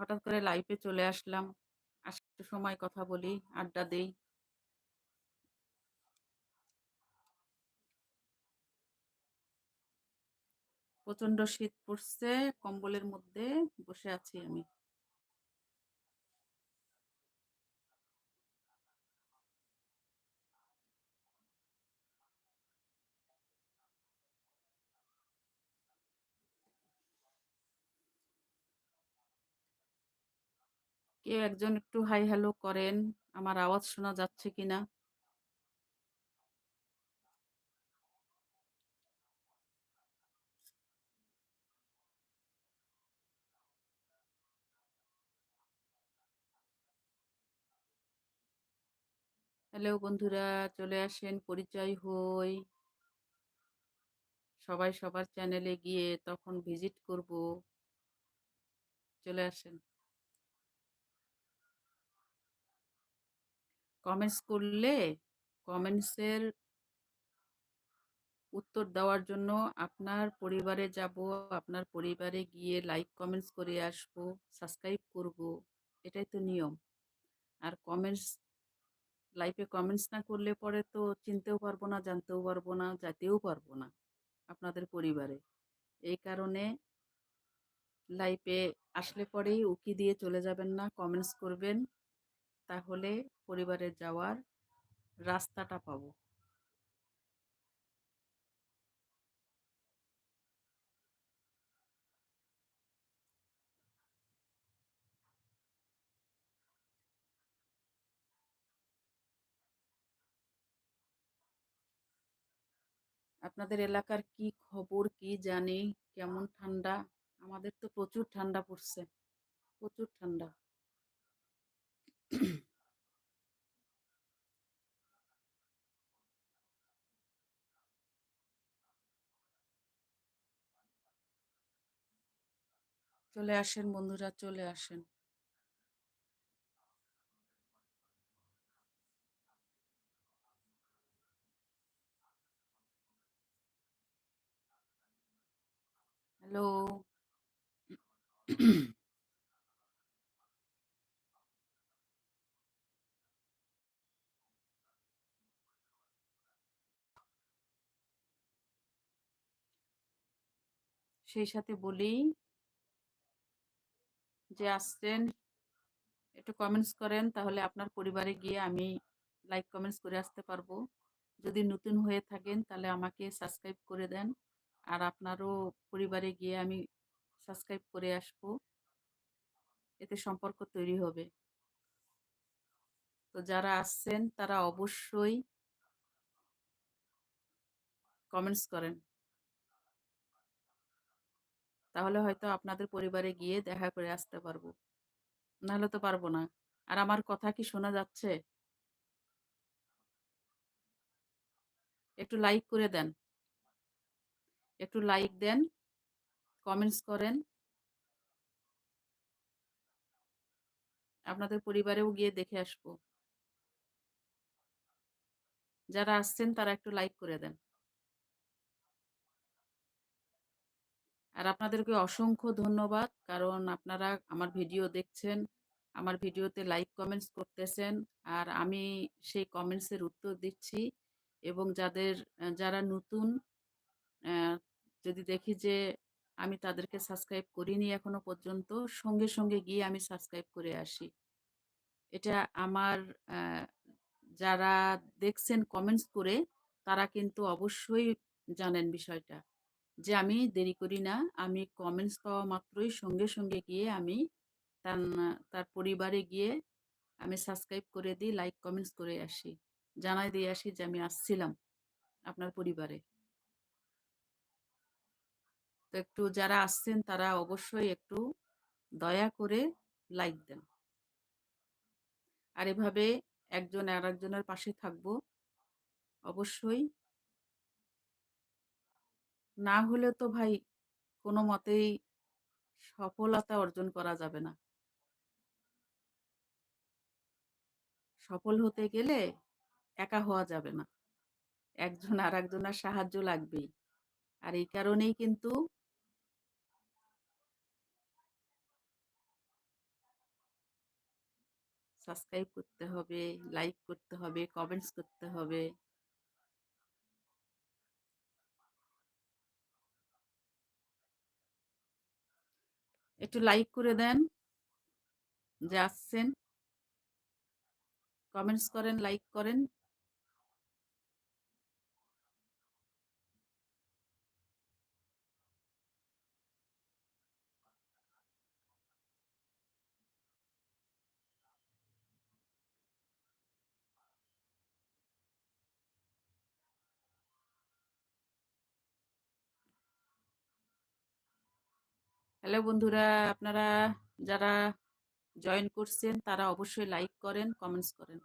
হঠাৎ করে লাইফে চলে আসলাম। আস একটু সময় কথা বলি, আড্ডা দেই। প্রচণ্ড শীত পড়ছে, কম্বলের মধ্যে বসে আছি আমি। কেউ একজন একটু হাই হ্যালো করেন। আমার আওয়াজ শোনা যাচ্ছে কিনা? হ্যালো বন্ধুরা, চলে আসেন পরিচয় হই। সবাই সবার চ্যানেলে গিয়ে তখন ভিজিট করব। চলে আসেন। কমেন্টস করলে কমেন্টসের উত্তর দেওয়ার জন্য আপনার পরিবারে যাব, আপনার পরিবারে গিয়ে লাইক কমেন্টস করে আসব, সাবস্ক্রাইব করব। এটাই তো নিয়ম। আর কমেন্টস লাইফে কমেন্টস না করলে পরে তো চিনতেও পারব না, জানতেও পারব না, যেতেও পারব না আপনাদের পরিবারে। এই কারণে লাইফে আসলে পরেই উকি দিয়ে চলে যাবেন না, কমেন্টস করবেন। তাহলে পরিবারে যাওয়ার রাস্তাটা পাবো। আপনাদের এলাকার কি খবর, কি জানি, কেমন ঠান্ডা? আমাদের তো প্রচুর ঠান্ডা পড়ছে। প্রচুর ঠান্ডা। চলে আসেন বন্ধুরা, চলে আসেন। হ্যালো। সেই সাথে বলি যে আসছেন, একটু কমেন্টস করেন, তাহলে আপনার পরিবারে গিয়ে আমি লাইক কমেন্টস করে আসতে পারব। যদি নতুন হয়ে থাকেন, তাহলে আমাকে সাবস্ক্রাইব করে দেন। আর আপনারও পরিবারে গিয়ে আমি সাবস্ক্রাইব করে আসব। এতে সম্পর্ক তৈরি হবে। তো যারা আসছেন, তারা অবশ্যই কমেন্টস করেন। তাহলে হয়তো আপনাদের পরিবারে গিয়ে দেখা করে আসতে পারব। নাহলে তো পারব না। আর আমার কথা কি শোনা যাচ্ছে? একটু লাইক করে দেন। একটু লাইক দেন কমেন্টস করেন। আপনাদের পরিবারেও গিয়ে দেখে আসব। যারা আসছেন তারা একটু লাইক করে দেন। আর আপনাদেরকে অসংখ্য ধন্যবাদ। কারণ আপনারা আমার ভিডিও দেখছেন, আমার ভিডিওতে লাইক কমেন্টস করতেছেন, আর আমি সেই কমেন্টসের উত্তর দিচ্ছি। এবং যাদের, যারা নতুন যদি দেখি যে আমি তাদেরকে সাবস্ক্রাইব করিনি এখনও পর্যন্ত, সঙ্গে সঙ্গে গিয়ে আমি সাবস্ক্রাইব করে আসি। এটা আমার যারা দেখছেন কমেন্টস করে, তারা কিন্তু অবশ্যই জানেন বিষয়টা। যে আমি দেরি করি না। আমি কমেন্টস পাওয়া মাত্রই সঙ্গে সঙ্গে গিয়ে আমি তার তার পরিবারে গিয়ে আমি সাবস্ক্রাইব করে দিই লাইক কমেন্টস করে আসি। জানাই দিয়ে আসি যে আমি আসছিলাম আপনার পরিবারে। তো একটু যারা আসছেন তারা অবশ্যই একটু দয়া করে লাইক দেন। আর এভাবে একজন আর একজনের পাশে থাকব। অবশ্যই না হলে তো ভাই কোনো মতেই সফলতা অর্জন করা যাবে না। সফল হতে গেলে একা হওয়া যাবে না। একজন আর একজনের সাহায্য লাগবেই। আর এই কারণেই কিন্তু সাবস্ক্রাইব করতে হবে, লাইক করতে হবে, কমেন্টস করতে হবে। একটু লাইক করে দেন যে আসছেন। কমেন্টস করেন, লাইক করেন। হ্যালো বন্ধুরা, আপনারা যারা জয়েন করছেন তারা অবশ্যই লাইক করেন, কমেন্টস করেন।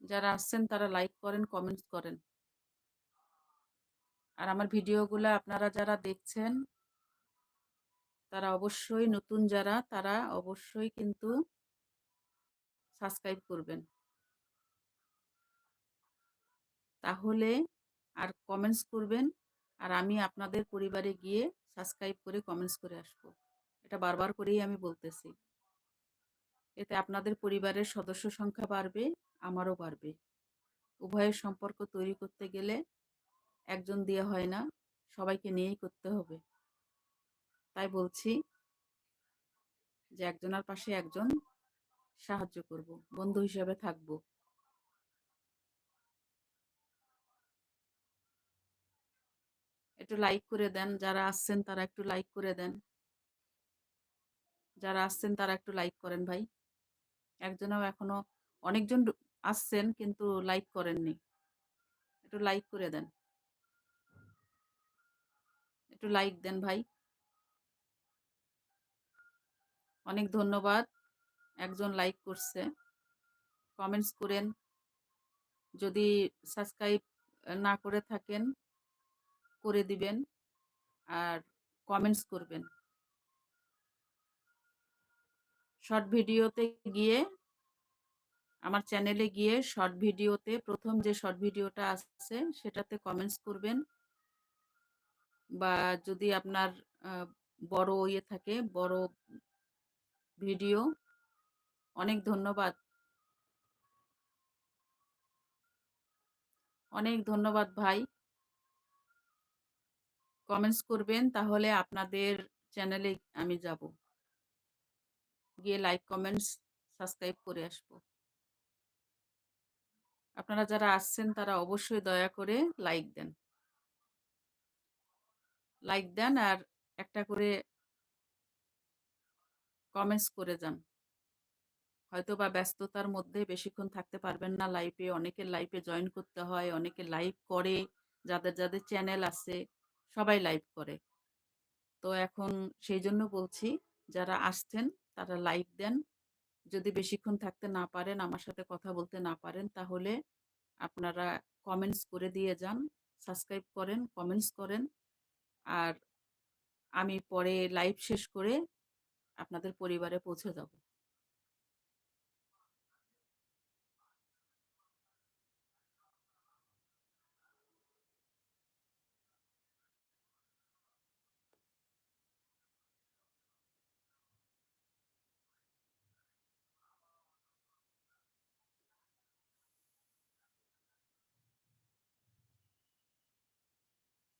যারা আসছেন তারা লাইক করেন, কমেন্টস করেন। আর আমার ভিডিওগুলা আপনারা যারা দেখছেন তারা অবশ্যই নতুন যারা তারা অবশ্যই কিন্তু সাবস্ক্রাইব করবেন। তাহলে আর কমেন্টস করবেন আর আমি আপনাদের পরিবারে গিয়ে সাবস্ক্রাইব করে কমেন্টস করে আসব। এটা বারবার করেই আমি বলতেছি। এতে আপনাদের পরিবারের সদস্য সংখ্যা বাড়বে, আমারও বাড়বে। উভয়ের সম্পর্ক তৈরি করতে গেলে একজন দিয়ে হয় না, সবাইকে নিয়েই করতে হবে। তাই বলছি যে একজনের পাশে একজন সাহায্য করব, বন্ধু হিসেবে থাকব। একটু লাইক করে দেন, যারা আসছেন তারা একটু লাইক করে দেন। যারা আসছেন তারা একটু লাইক করেন ভাই। একজনও এখনও অনেকজন আসছেন কিন্তু লাইক করেননি। একটু লাইক করে দেন। একটু লাইক দেন ভাই। অনেক ধন্যবাদ। একজন লাইক করছে। কমেন্টস করেন। যদি সাবস্ক্রাইব না করে থাকেন করে দিবেন। আর কমেন্টস করবেন। শর্ট ভিডিওতে গিয়ে আমার চ্যানেলে গিয়ে শর্ট ভিডিওতে প্রথম যে শর্ট ভিডিওটা আসছে সেটাতে কমেন্টস করবেন। বা যদি আপনার বড় ইয়ে থাকে, বড় ভিডিও অনেক ধন্যবাদ। অনেক ধন্যবাদ ভাই। কমেন্টস করবেন তাহলে আপনাদের চ্যানেলে আমি যাব। গিয়ে লাইক, কমেন্টস, সাবস্ক্রাইব করে আসব। আপনারা যারা আসছেন তারা অবশ্যই দয়া করে লাইক দেন। লাইক দেন আর একটা করে কমেন্টস করে যান। হয়তো বা ব্যস্ততার মধ্যে বেশিক্ষণ থাকতে পারবেন না লাইভে। অনেকের লাইভে জয়েন করতে হয়, অনেকে লাইভ করে। যাদের, যাদের চ্যানেল আছে সবাই লাইভ করে। তো এখন সেই জন্য বলছি যারা আসছেন তারা লাইক দেন। যদি বেশিক্ষণ থাকতে না পারেন, আমার সাথে কথা বলতে না পারেন তাহলে আপনারা কমেন্টস করে দিয়ে যান। সাবস্ক্রাইব করেন, কমেন্টস করেন। আর আমি পরে লাইভ শেষ করে আপনাদের পরিবারে পৌঁছে যাব।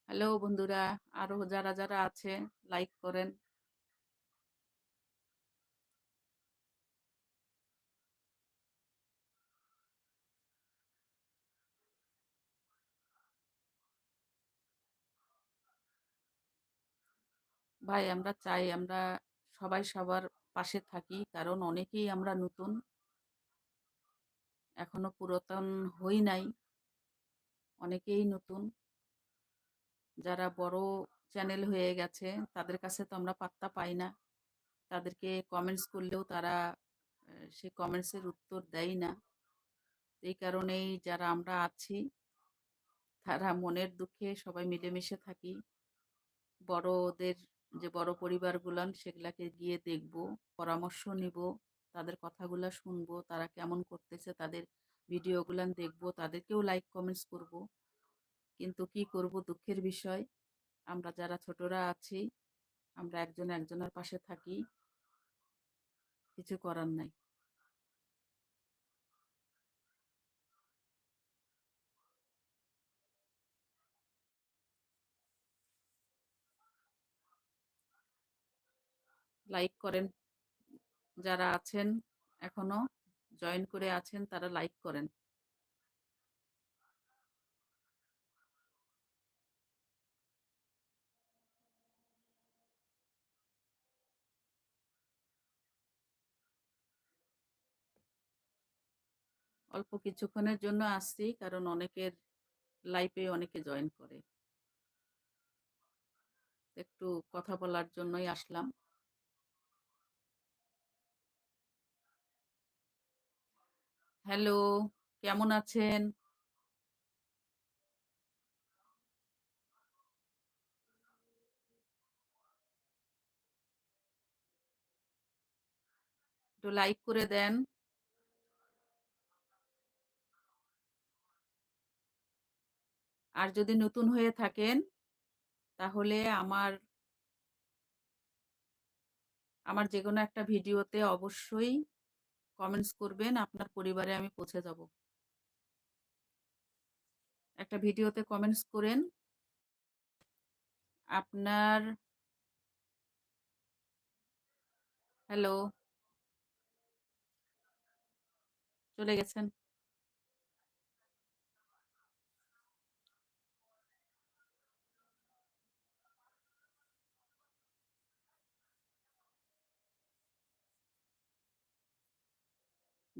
হ্যালো বন্ধুরা, আরও যারা, যারা আছে লাইক করেন। ভাই, আমরা চাই আমরা সবাই সবার পাশে থাকি। কারণ অনেকেই আমরা নতুন। এখনও পুরাতন হই নাই। অনেকেই নতুন। যারা বড় চ্যানেল হয়ে গেছে, তাদের কাছে তো আমরা পাত্তা পাই না। তাদেরকে কমেন্টস করলেও তারা সে কমেন্টসের উত্তর দেয় না। এই কারণেই যারা আমরা আছি, তারা মনের দুঃখে সবাই মিলেমিশে থাকি। বড়দের যে বড় পরিবারগুলান সেগুলাকে গিয়ে দেখব, পরামর্শ নিব। তাদের কথাগুলো শুনব, তারা কেমন করতেছে, তাদের ভিডিওগুলান দেখব তাদেরকেও লাইক কমেন্টস করব। কিন্তু কি করব দুঃখের বিষয়, আমরা যারা ছোটরা আছি, আমরা একজন একজনের পাশে থাকি, কিছু করার নাই। লাইক করেন। যারা আছেন এখনও জয়েন করে আছেন, তারা লাইক করেন। অল্প কিছুক্ষণের জন্য আসছি, কারণ অনেকের লাইফে অনেকে জয়েন করে। একটু কথা বলার জন্যই আসলাম। হ্যালো, কেমন আছেন? একটু লাইক করে দেন। আর যদি নতুন হয়ে থাকেন, তাহলে আমার আমার যে কোনো একটা ভিডিওতে অবশ্যই কমেন্টস করবেন, আপনার পরিবারে আমি পৌঁছে যাব। একটা ভিডিওতে কমেন্টস করেন। আপনার হ্যালো চলে গেছেন।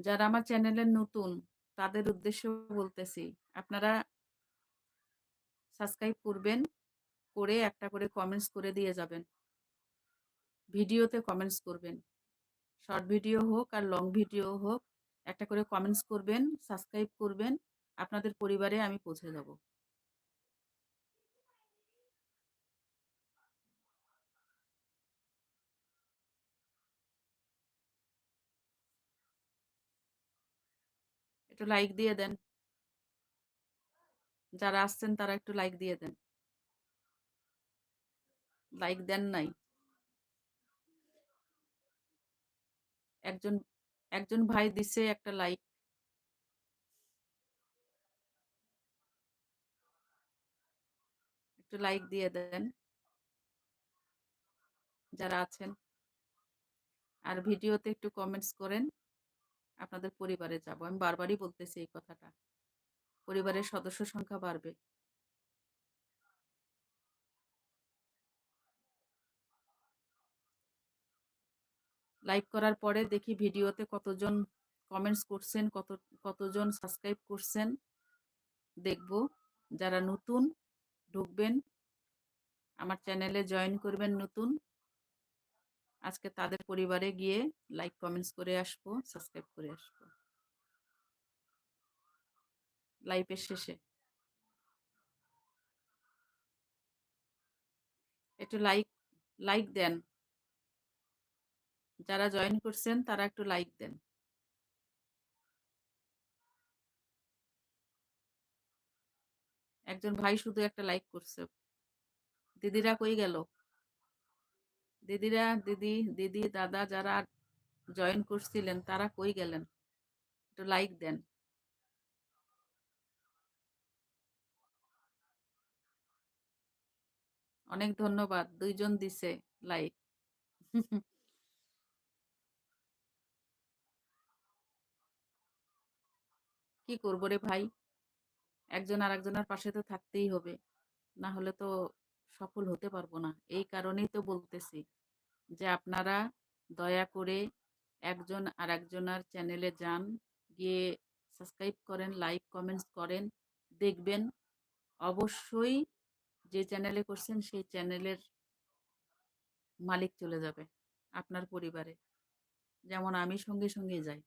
যারা আমার চ্যানেলে নতুন, তাদের উদ্দেশ্য বলতেছি, আপনারা সাবস্ক্রাইব করবেন, করে একটা করে কমেন্টস করে দিয়ে যাবেন। ভিডিওতে কমেন্টস করবেন। শর্ট ভিডিও হোক আর লং ভিডিও হোক, একটা করে কমেন্টস করবেন সাবস্ক্রাইব করবেন, আপনাদের পরিবারে আমি পৌঁছে যাব। একটু লাইক দিয়ে দেন। যারা আসছেন তারা একটু লাইক দিয়ে দেন। লাইক দেন নাই। একজন একজন ভাই দিছে একটা লাইক একটু লাইক দিয়ে দেন। যারা আছেন। আর ভিডিওতে একটু কমেন্টস করেন। আপনাদের পরিবারে যাব। আমি বারবারই বলতেছি এই কথাটা। পরিবারের সদস্য সংখ্যা বাড়বে। লাইক করার পরে দেখি ভিডিওতে কতজন কমেন্টস করছেন, কত, কতজন সাবস্ক্রাইব করছেন। দেখব যারা নতুন, ঢুকবেন, আমার চ্যানেলে জয়েন করবেন নতুন। আজকে তাদের পরিবারে গিয়ে লাইক কমেন্টস করে আসব সাবস্ক্রাইব করে আসব। লাইফের শেষে। একটু লাইক লাইক দেন। যারা জয়েন করছেন, তারা একটু লাইক দেন। একজন ভাই শুধু একটা লাইক করছে। দিদিরা কই গেল? দিদিরা, দিদি দিদি, দাদা যারা জয়েন করছিলেন, তারা কই গেলেন? একটু লাইক দেন। অনেক ধন্যবাদ, দুইজন দিছে লাইক কি করব রে ভাই? একজন আর একজনের পাশে তো থাকতেই হবে, না হলে তো সফল হতে পারব না। এই কারণেই তো বলতেছি যে আপনারা দয়া করে একজন আর একজনের চ্যানেলে যান, গিয়ে সাবস্ক্রাইব করেন লাইক কমেন্টস করেন, দেখবেন। অবশ্যই যে চ্যানেলে করছেন সেই চ্যানেলের মালিক চলে যাবে আপনার পরিবারে। যেমন আমি সঙ্গে সঙ্গে যাই।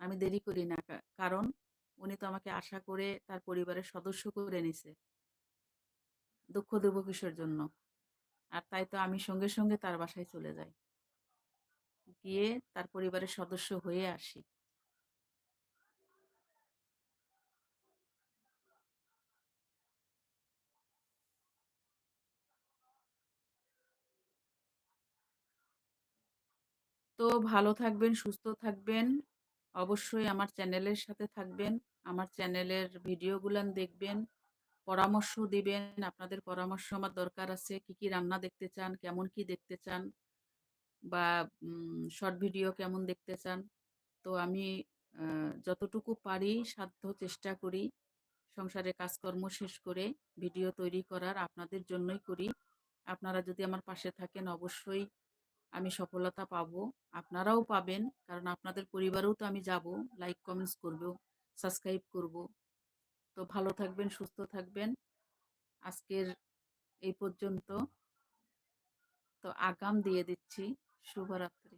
আমি দেরি করি না কারণ উনি তো আমাকে আশা করে তার পরিবারের সদস্য করে নিছে। দুঃখ দেব কিসের জন্য আর তাই তো আমি সঙ্গে সঙ্গে তার বাসায় চলে যাই গিয়ে তার পরিবারের সদস্য হয়ে আসি। তো ভালো থাকবেন, সুস্থ থাকবেন। অবশ্যই আমার চ্যানেলের সাথে থাকবেন। আমার চ্যানেলের ভিডিওগুলান দেখবেন, পরামর্শ দিবেন। আপনাদের পরামর্শ আমার দরকার আছে। কি, কি রান্না দেখতে চান, কেমন কি দেখতে চান বা শর্ট ভিডিও কেমন দেখতে চান। তো আমি যতটুকু পারি সাধ্য চেষ্টা করি সংসারে কাজকর্ম শেষ করে ভিডিও তৈরি করার আপনাদের জন্যই করি। আপনারা যদি আমার পাশে থাকেন অবশ্যই আমি সফলতা পাবো। আপনারাও পাবেন। কারণ আপনাদের পরিবারেও তো আমি যাব। লাইক, কমেন্টস করব, সাবস্ক্রাইব করব। তো ভালো থাকবেন, সুস্থ থাকবেন। আজকের এই পর্যন্ত। তো আগাম দিয়ে দিচ্ছি। শুভরাত্রি।